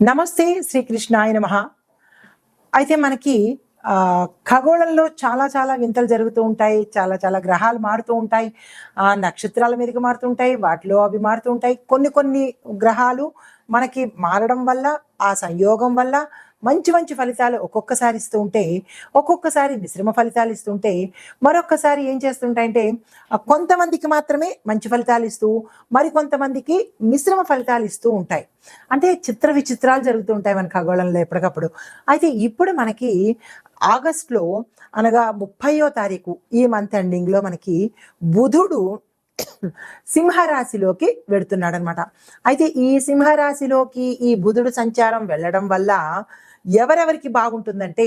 నమస్తే శ్రీకృష్ణాయ నమ. అయితే మనకి ఖగోళంలో చాలా చాలా వింతలు జరుగుతూ ఉంటాయి చాలా చాలా గ్రహాలు మారుతూ ఉంటాయి ఆ, నక్షత్రాల మీదకి మారుతూ ఉంటాయి వాటిలో అవి మారుతూ ఉంటాయి. కొన్ని కొన్ని గ్రహాలు మనకి మారడం వల్ల ఆ సంయోగం వల్ల మంచి మంచి ఫలితాలు ఒక్కొక్కసారి ఇస్తూ ఉంటే ఒక్కొక్కసారి మిశ్రమ ఫలితాలు ఇస్తుంటే మరొక్కసారి ఏం చేస్తుంటాయంటే కొంతమందికి మాత్రమే మంచి ఫలితాలు ఇస్తూ మరికొంతమందికి మిశ్రమ ఫలితాలు ఇస్తూ ఉంటాయి. అంటే చిత్ర విచిత్రాలు జరుగుతూ ఉంటాయి మన ఖగోళంలో ఎప్పటికప్పుడు. అయితే ఇప్పుడు మనకి ఆగస్ట్లో అనగా ముప్పయో తారీఖు ఈ మంత్ ఎండింగ్లో మనకి బుధుడు సింహరాశిలోకి వెడుతున్నాడు అనమాట అయితే ఈ సింహరాశిలోకి ఈ బుధుడు సంచారం వెళ్ళడం వల్ల ఎవరెవరికి బాగుంటుందంటే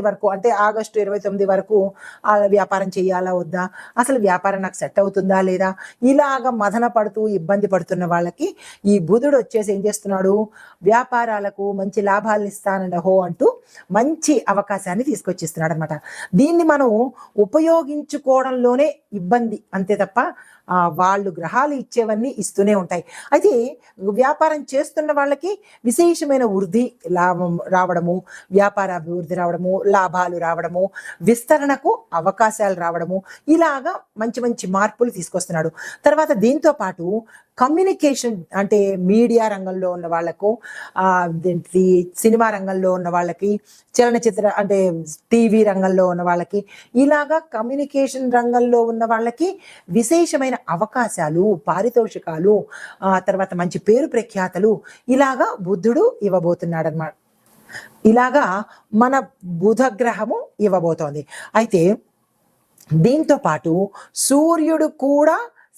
వరకు అంటే ఆగస్టు ఇరవై తొమ్మిది వరకు ఆ వ్యాపారం చేయాలా వద్దా? అసలు వ్యాపారం నాకు సెట్ అవుతుందా లేదా? ఇలాగ మదన పడుతూ ఇబ్బంది పడుతున్న వాళ్ళకి ఈ బుధుడు వచ్చేసి ఏం చేస్తున్నాడు? వ్యాపారాలకు మంచి లాభాలు ఇస్తానండి హో అంటూ మంచి అవకాశాన్ని తీసుకొచ్చిస్తున్నాడు అనమాట దీన్ని మనం ఉపయోగించుకోవడంలోనే ఇబ్బంది అంతే తప్ప వాళ్ళు గ్రహాలు ఇచ్చేవన్నీ ఇస్తూనే ఉంటాయి. అయితే వ్యాపారం చేస్తున్న వాళ్ళకి విశేషమైన వృద్ధి లాభం రావడము వ్యాపార అభివృద్ధి రావడము లాభాలు రావడము విస్తరణకు అవకాశాలు రావడము ఇలాగా మంచి మంచి మార్పులు తీసుకొస్తున్నాడు. తర్వాత దీంతో పాటు కమ్యూనికేషన్ అంటే మీడియా రంగంలో ఉన్న వాళ్ళకు సినిమా రంగంలో ఉన్న వాళ్ళకి చలనచిత్ర అంటే టీవీ రంగంలో ఉన్న వాళ్ళకి ఇలాగా కమ్యూనికేషన్ రంగంలో ఉన్న వాళ్ళకి విశేషమైన అవకాశాలు పారితోషికాలు ఆ తర్వాత మంచి పేరు ప్రఖ్యాతలు ఇలాగా బుద్ధుడు ఇవ్వబోతున్నాడు అనమాట ఇలాగా మన బుధగ్రహము ఇవ్వబోతోంది. అయితే దీంతో పాటు సూర్యుడు కూడా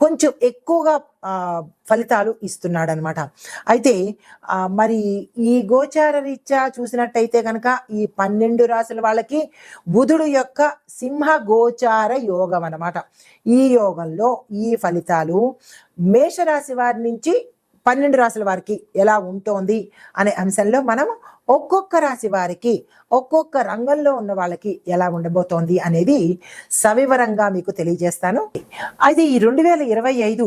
కొంచెం ఎక్కువగా ఫలితాలు ఇస్తున్నాడు అనమాట అయితే మరి ఈ గోచార రీత్యా చూసినట్టయితే కనుక ఈ పన్నెండు రాశుల వాళ్ళకి బుధుడు యొక్క సింహ గోచార యోగం అనమాట ఈ యోగంలో ఈ ఫలితాలు మేషరాశి వారి నుంచి పన్నెండు రాశుల వారికి ఎలా ఉంటోంది అనే అంశంలో మనం ఒక్కొక్క రాశి వారికి ఒక్కొక్క రంగంలో ఉన్న వాళ్ళకి ఎలా ఉండబోతోంది అనేది సవివరంగా మీకు తెలియజేస్తాను. అయితే ఈ రెండు వేల ఇరవై ఐదు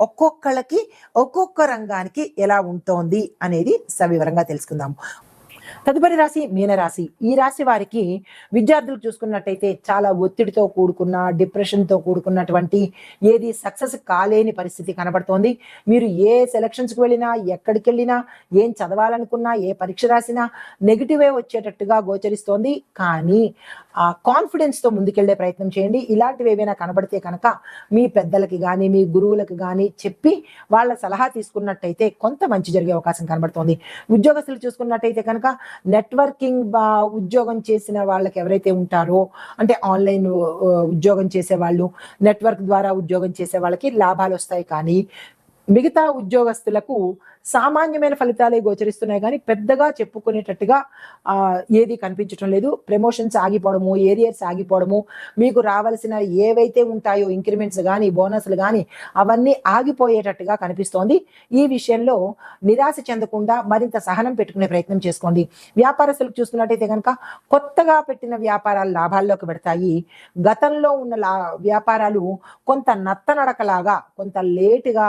ఒక్కొక్కళ్ళకి ఒక్కొక్క రంగానికి ఎలా ఉంటోంది అనేది సవివరంగా తెలుసుకుందాం. తదుపరి రాశి మీనరాశి. ఈ రాశి వారికి విద్యార్థులు చూసుకున్నట్టయితే చాలా ఒత్తిడితో కూడుకున్న డిప్రెషన్తో కూడుకున్నటువంటి ఏది సక్సెస్ కాలేని పరిస్థితి కనబడుతోంది. మీరు ఏ సెలక్షన్స్కి వెళ్ళినా ఎక్కడికి వెళ్ళినా ఏం చదవాలనుకున్నా ఏ పరీక్ష రాసినా నెగిటివే వచ్చేటట్టుగా గోచరిస్తోంది. కానీ ఆ కాన్ఫిడెన్స్తో ముందుకెళ్ళే ప్రయత్నం చేయండి. ఇలాంటివి ఏవైనా కనబడితే కనుక మీ పెద్దలకి కానీ మీ గురువులకు కానీ చెప్పి వాళ్ళ సలహా తీసుకున్నట్టయితే కొంత మంచి జరిగే అవకాశం కనబడుతోంది. ఉద్యోగస్తులు చూసుకున్నట్టయితే కనుక నెట్వర్కింగ్ బా- ఉద్యోగం చేసిన వాళ్ళకి ఎవరైతే ఉంటారో అంటే ఆన్లైన్ ఉద్యోగం చేసే వాళ్ళు నెట్వర్క్ ద్వారా ఉద్యోగం చేసే వాళ్ళకి లాభాలు వస్తాయి కానీ మిగతా ఉద్యోగస్తులకు సామాన్యమైన ఫలితాలే గోచరిస్తున్నాయి కానీ పెద్దగా చెప్పుకునేటట్టుగా ఏది కనిపించడం లేదు. ప్రమోషన్స్ ఆగిపోవడము ఏరియర్స్ ఆగిపోవడము మీకు రావాల్సిన ఏవైతే ఉంటాయో ఇంక్రిమెంట్స్ కానీ బోనస్లు కానీ అవన్నీ ఆగిపోయేటట్టుగా కనిపిస్తోంది. ఈ విషయంలో నిరాశ చెందకుండా మరింత సహనం పెట్టుకునే ప్రయత్నం చేసుకోండి. వ్యాపారస్తులకు చూసుకున్నట్టయితే కనుక కొత్తగా పెట్టిన వ్యాపారాలు లాభాల్లోకి పెడతాయి. గతంలో ఉన్న లా వ్యాపారాలు కొంత నత్తనడకలాగా కొంత లేటుగా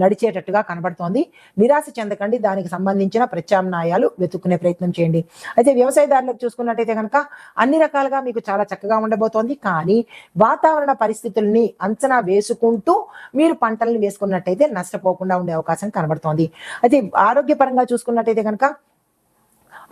నడిచేటట్టుగా కనబడుతోంది. నిరాశ చెందకండి. దానికి సంబంధించిన ప్రత్యామ్నాయాలు వెతుక్కునే ప్రయత్నం చేయండి. అయితే వ్యవసాయదారులకు చూసుకున్నట్టయితే కనుక అన్ని రకాలుగా మీకు చాలా చక్కగా ఉండబోతోంది. కానీ వాతావరణ పరిస్థితుల్ని అంచనా వేసుకుంటూ మీరు పంటలను వేసుకున్నట్టయితే నష్టపోకుండా ఉండే అవకాశం కనబడుతోంది. అయితే ఆరోగ్యపరంగా చూసుకున్నట్టయితే కనుక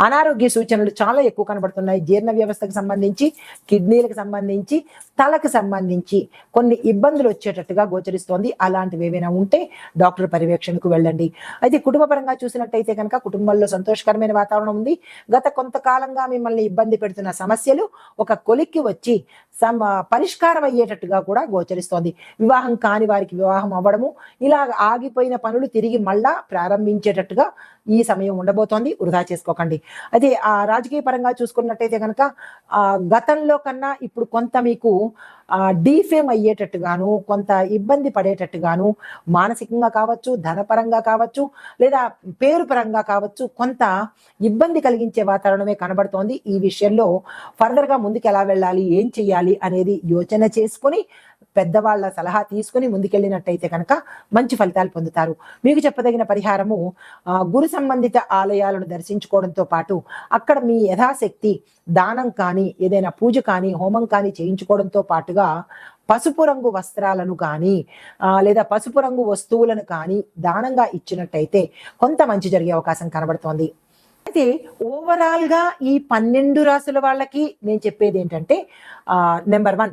అనారోగ్య సూచనలు చాలా ఎక్కువ కనబడుతున్నాయి. జీర్ణ వ్యవస్థకు సంబంధించి కిడ్నీలకు సంబంధించి తలకు సంబంధించి కొన్ని ఇబ్బందులు వచ్చేటట్టుగా గోచరిస్తోంది. అలాంటివి ఏవైనా ఉంటే డాక్టర్ పర్యవేక్షణకు వెళ్ళండి. అయితే కుటుంబపరంగా చూసినట్టయితే కనుక కుటుంబంలో సంతోషకరమైన వాతావరణం ఉంది. గత కొంతకాలంగా మిమ్మల్ని ఇబ్బంది పెడుతున్న సమస్యలు ఒక కొలిక్కి వచ్చి సమ పరిష్కారం అయ్యేటట్టుగా కూడా గోచరిస్తోంది. వివాహం కాని వారికి వివాహం అవ్వడము ఇలా ఆగిపోయిన పనులు తిరిగి మళ్ళా ప్రారంభించేటట్టుగా ఈ సమయం ఉండబోతోంది. వృధా చేసుకోకండి. అయితే ఆ రాజకీయ పరంగా చూసుకున్నట్టయితే కనుక ఆ గతంలో కన్నా ఇప్పుడు కొంత మీకు డీఫేమ్ అయ్యేటట్టుగాను కొంత ఇబ్బంది పడేటట్టుగాను మానసికంగా కావచ్చు ధనపరంగా కావచ్చు లేదా పేరు పరంగా కావచ్చు కొంత ఇబ్బంది కలిగించే వాతావరణమే కనబడుతోంది. ఈ విషయంలో ఫర్దర్గా ముందుకు ఎలా వెళ్ళాలి ఏం చెయ్యాలి అనేది యోచన చేసుకొని పెద్దవాళ్ళ సలహా తీసుకుని ముందుకెళ్ళినట్టయితే కనుక మంచి ఫలితాలు పొందుతారు. మీకు చెప్పదగిన పరిహారము గురు సంబంధిత ఆలయాలను దర్శించుకోవడంతో పాటు అక్కడ మీ యథాశక్తి దానం కానీ ఏదైనా పూజ కానీ హోమం కానీ చేయించుకోవడంతో పాటుగా పసుపు రంగు వస్త్రాలను కానీ లేదా పసుపు రంగు వస్తువులను కానీ దానంగా ఇచ్చినట్టయితే కొంత మంచి జరిగే అవకాశం కనబడుతోంది. అయితే ఓవరాల్గా ఈ పన్నెండు రాసుల వాళ్ళకి నేను చెప్పేది ఏంటంటే నెంబర్ వన్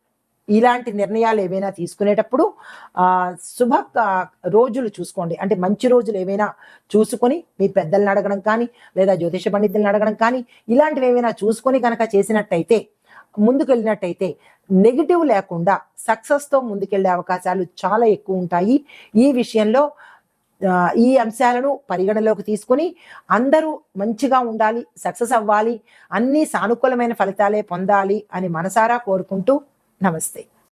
ఇలాంటి నిర్ణయాలు ఏవైనా తీసుకునేటప్పుడు శుభ రోజులు చూసుకోండి. అంటే మంచి రోజులు ఏవైనా చూసుకొని మీ పెద్దల్ని అడగడం కానీ లేదా జ్యోతిష పండితులను అడగడం కానీ ఇలాంటివి ఏవైనా చూసుకొని కనుక చేసినట్టయితే ముందుకెళ్ళినట్టయితే నెగిటివ్ లేకుండా సక్సెస్తో ముందుకెళ్ళే అవకాశాలు చాలా ఎక్కువ ఉంటాయి. ఈ విషయంలో ఈ అంశాలను పరిగణలోకి తీసుకుని అందరూ మంచిగా ఉండాలి సక్సెస్ అవ్వాలి అన్ని సానుకూలమైన ఫలితాలే పొందాలి అని మనసారా కోరుకుంటూ నమస్తే.